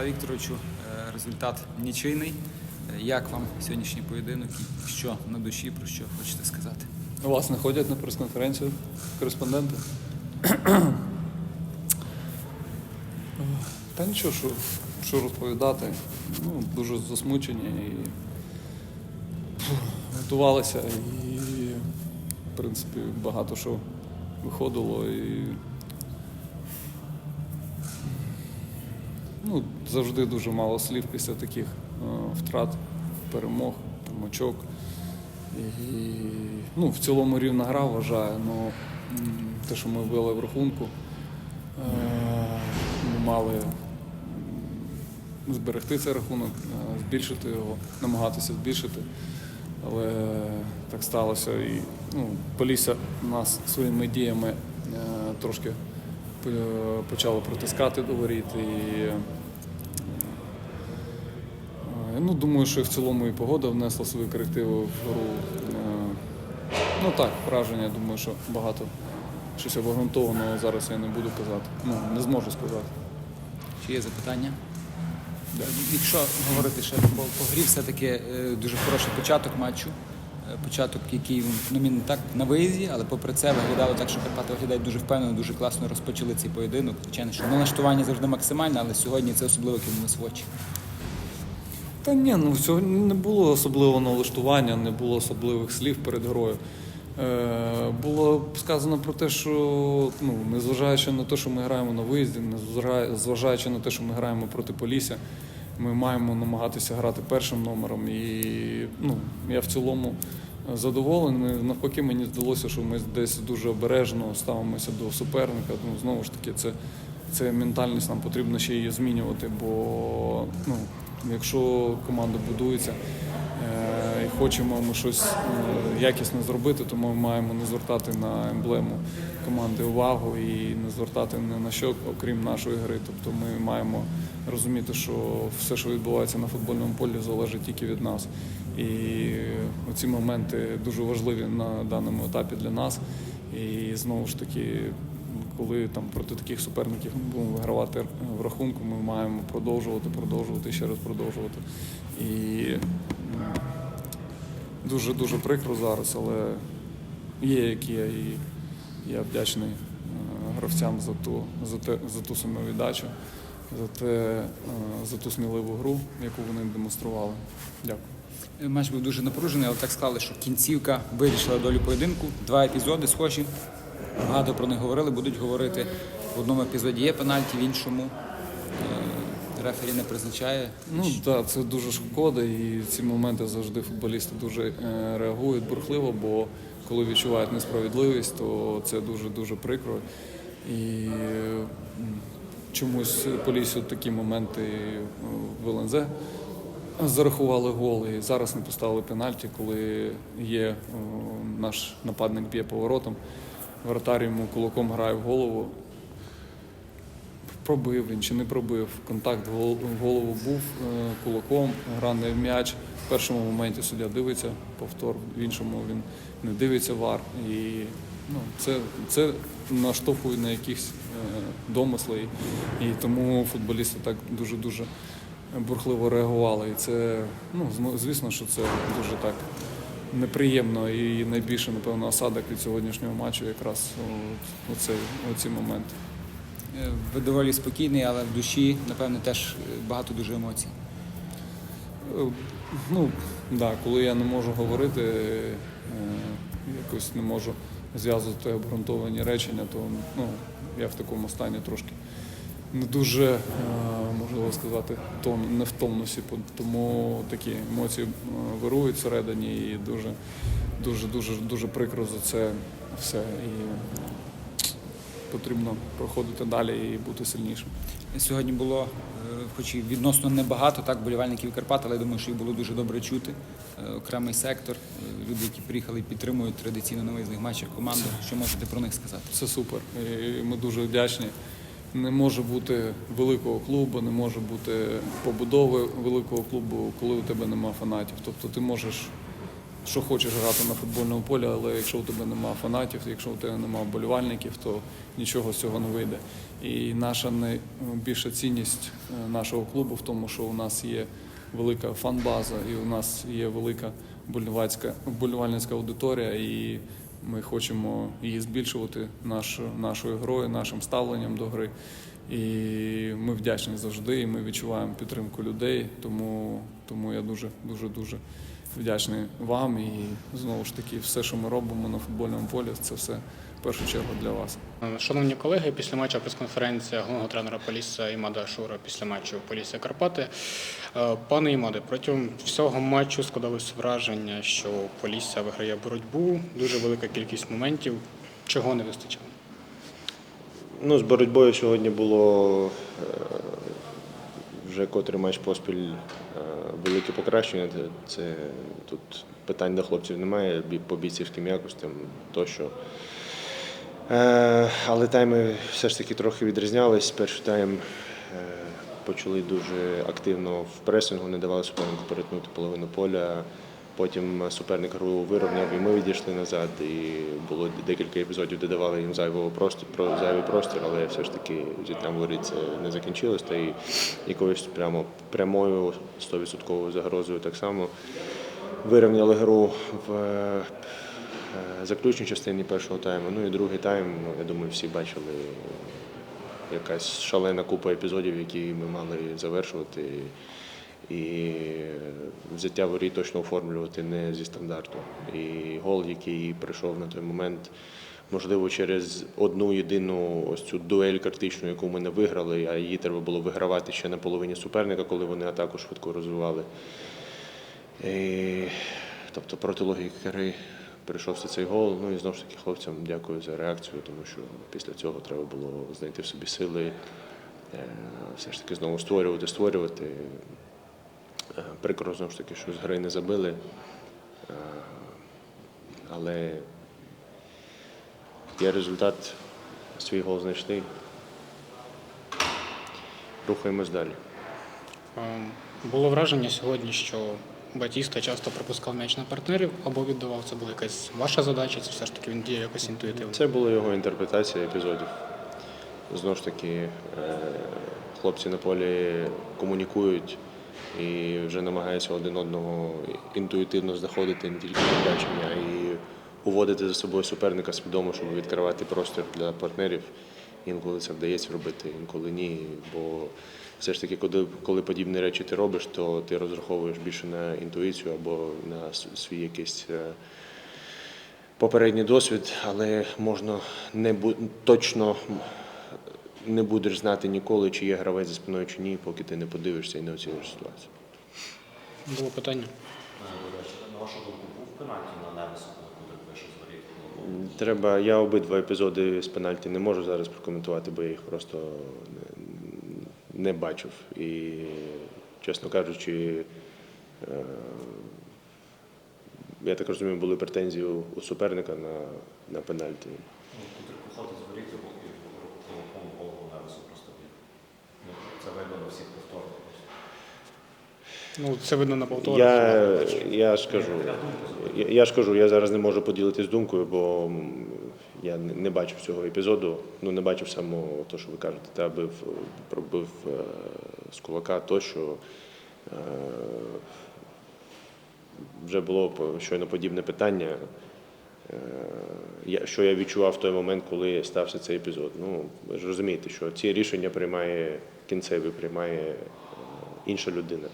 Ярослав Вікторовичу, е, результат нічийний. Е, Як вам сьогоднішній поєдинок і що на душі, про що хочете сказати? У вас не ходять на прес-конференцію кореспонденти? Та нічого, що, що розповідати. Ну, дуже засмучені і готувалися і, в принципі, багато що виходило і ну, завжди дуже мало слів після таких е, втрат, перемог, очок. І, ну, в цілому рівна гра вважаю, але те, що ми ввели в рахунку, е, ми мали зберегти цей рахунок, е, збільшити його, намагатися збільшити. Але так сталося. І ну, Полісся нас своїми діями трошки по- почало протискати до воріт. І, Ну, думаю, що і в цілому і погода внесла свої корективи в гру. Е, Ну так, враження, думаю, що багато щось обґрунтованого зараз я не буду казати. Ну, не зможу сказати. Чи є запитання? Якщо говорити ще по, по грі, все-таки е, дуже хороший початок матчу. Е, Початок, який ну, він так на виїзді, але попри це виглядало так, що Карпати виглядають дуже впевнено, дуже класно розпочали цей поєдинок. Звичайно, що налаштування завжди максимальне, але сьогодні це особливо кинулось в очі. Та ні, ну сьогодні не було особливого налаштування, не було особливих слів перед грою. Е, було сказано про те, що ну, незважаючи на те, що ми граємо на виїзді, незважаючи на те, що ми граємо проти Полісся, ми маємо намагатися грати першим номером. І ну, я в цілому задоволений. Навпаки, мені здалося, що ми десь дуже обережно ставимося до суперника. Ну, знову ж таки, це, це ментальність нам потрібно ще її змінювати, бо ну, якщо команда будується е, і хочемо ми щось е, якісне зробити, то ми маємо не звертати на емблему команди увагу і не звертати ні на що, окрім нашої гри. Тобто ми маємо розуміти, що все, що відбувається на футбольному полі, залежить тільки від нас. І ці моменти дуже важливі на даному етапі для нас. І знову ж таки, коли там проти таких суперників ми будемо вигравати в рахунку, ми маємо продовжувати, продовжувати ще раз продовжувати. І дуже дуже прикро зараз, але є як є, і я вдячний е, гравцям за ту, за те, за ту самовіддачу, за те, е, за ту сміливу гру, яку вони демонстрували. Дякую. Е, Матч був дуже напружений, але так склали, що кінцівка вирішила долю поєдинку. Два епізоди схожі. Багато про них говорили, будуть говорити. В одному епізоді є пенальті, в іншому е, рефері не призначає. Ну так, це дуже шкода, і ці моменти завжди футболісти дуже е, реагують бурхливо, бо коли відчувають несправедливість, то це дуже дуже прикро. І е, чомусь Полісю такі моменти в ЛНЗ зарахували гол і зараз не поставили пенальті, коли є наш нападник б'є поворотом. Вратар йому кулаком грає в голову. Пробив він чи не пробив. Контакт в голову був е, кулаком, гра не в м'яч. В першому моменті суддя дивиться повтор, в іншому він не дивиться вар. І ну, це, це наштовхує на якісь е, домисли. І, і тому футболісти так дуже-дуже бурхливо реагували. І це, ну, звісно, що це дуже так неприємно і найбільше, напевно, осадок від сьогоднішнього матчу якраз оцей, оці моменти. Е, Ви доволі спокійний, але в душі, напевно, теж багато дуже емоцій. Е, Ну, да, коли я не можу говорити, е, якось не можу зв'язувати обґрунтовані речення, то ну, я в такому стані трошки не дуже, е, можливо сказати, тон, не в тонусі, тому такі емоції е, вирують всередині і дуже, дуже, дуже, дуже прикро за це все. І потрібно проходити далі і бути сильнішим. Сьогодні було, е, хоч і відносно небагато, так, болівальників Карпат, але я думаю, що їх було дуже добре чути. Е, Окремий сектор, е, люди, які приїхали і підтримують традиційно на виїзних матчах команду. Що можете про них сказати? Це супер. І ми дуже вдячні. Не може бути великого клубу, не може бути побудови великого клубу, коли у тебе нема фанатів. Тобто ти можеш що хочеш грати на футбольному полі, але якщо у тебе немає фанатів, якщо у тебе немає вболівальників, то нічого з цього не вийде. І наша найбільша цінність е, нашого клубу в тому, що у нас є велика фан-база і у нас є велика вболівальницька аудиторія, і ми хочемо її збільшувати наш, нашою грою, нашим ставленням до гри. І ми вдячні завжди, і ми відчуваємо підтримку людей. Тому, тому я дуже, дуже, дуже вдячний вам. І знову ж таки, все, що ми робимо на футбольному полі, це все в першу чергу для вас. Шановні колеги, після матчу прес-конференція головного тренера Полісся Імада Шура після матчу Полісся Карпати. Е, Пане Імаде, протягом всього матчу складалось враження, що Полісся виграє боротьбу, дуже велика кількість моментів. Чого не вистачало? Ну, з боротьбою сьогодні було е, вже котрий матч поспіль е, велике покращення. Це тут питань до хлопців немає по бійцівським якостям тощо. Е, Але тайми все ж таки трохи відрізнялись. Перший тайм е, почали дуже активно в пресингу, не давали супернику перетнути половину поля. Потім суперник гру вирівняв, і ми відійшли назад. І було декілька епізодів, де давали їм зайвого простір, про зайвий простір, але все ж таки зіткням воріт це не закінчилось. Та і якоюсь прямо прямою 100% загрозою так само вирівняли гру в заключній частині першого тайму. Ну і другий тайм, ну, я думаю, всі бачили якась шалена купа епізодів, які ми мали завершувати. І взяття воріт точно оформлювати не зі стандарту. І гол, який прийшов на той момент, можливо, через одну єдину ось цю дуель критичну, яку ми не виграли, а її треба було вигравати ще на половині суперника, коли вони атаку швидко розвивали. І, тобто проти логіки гри прийшовся цей гол. Ну і знову ж таки хлопцям дякую за реакцію, тому що після цього треба було знайти в собі сили, е, все ж таки знову створювати, створювати. Е, Прикро знову ж таки, що з гри не забили. Е, Але є результат, свій гол знайшли. Рухаємось далі. Е, Було враження сьогодні, що Батіста часто пропускав м'яч на партнерів або віддавав. Це була якась ваша задача, це все ж таки він діє якось інтуїтивно. Це була його інтерпретація епізодів. Знову ж таки, е, хлопці на полі комунікують і вже намагаються один одного інтуїтивно знаходити не тільки бачення, і уводити за собою суперника свідомо, щоб відкривати простір для партнерів. Інколи це вдається робити, інколи ні. Бо все ж таки, коли, коли подібні речі ти робиш, то ти розраховуєш більше на інтуїцію або на свій якийсь. е, попередній досвід, але можна не бу- точно не будеш знати ніколи, чи є гравець за спиною чи ні, поки ти не подивишся і не оціниш ситуацію. Було питання. На вашу думку, був пенальті на Невесу, коли вийшов з воріт? Треба, я обидва епізоди з пенальті не можу зараз прокоментувати, бо я їх просто не, бачив. І, чесно кажучи, е, я так розумію, були претензії у- суперника на, на пенальті. Ну, коли виходить і голову голову просто б'є. Ну, це видно на всіх повторах. Ну, це видно на повторах. Я, я ж кажу, я, я ж кажу, я зараз не можу поділитись думкою, бо я не, бачив цього епізоду. Ну не бачив самого того, що ви кажете, та бив, пробив е, з кулака тощо. Е, вже було щойно подібне питання. Е, що я відчував в той момент, коли стався цей епізод. Ну, ви ж розумієте, що ці рішення приймає кінцеві, приймає інша людина.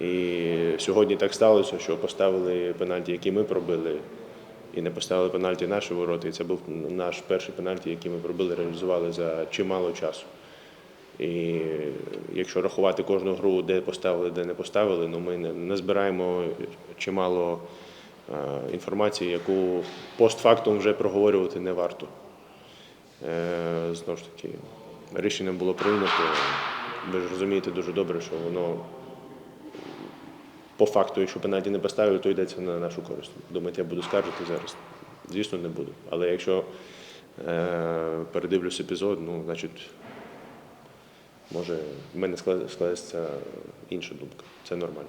І сьогодні так сталося, що поставили пенальті, які ми пробили, і не поставили пенальті наші ворота. І це був наш перший пенальті, який ми пробили, реалізували за чимало часу. І якщо рахувати кожну гру, де поставили, де не поставили, ну ми не, збираємо чимало е, інформації, яку постфактум вже проговорювати не варто. Е, знову ж таки, рішення було прийнято. Ви ж розумієте дуже добре, що воно по факту, якщо пенальті не поставили, то йдеться на нашу користь. Думаєте, я буду скаржити зараз? Звісно, не буду. Але якщо е, передивлюсь епізод, ну, значить, може, в мене складеться інша думка. Це нормально.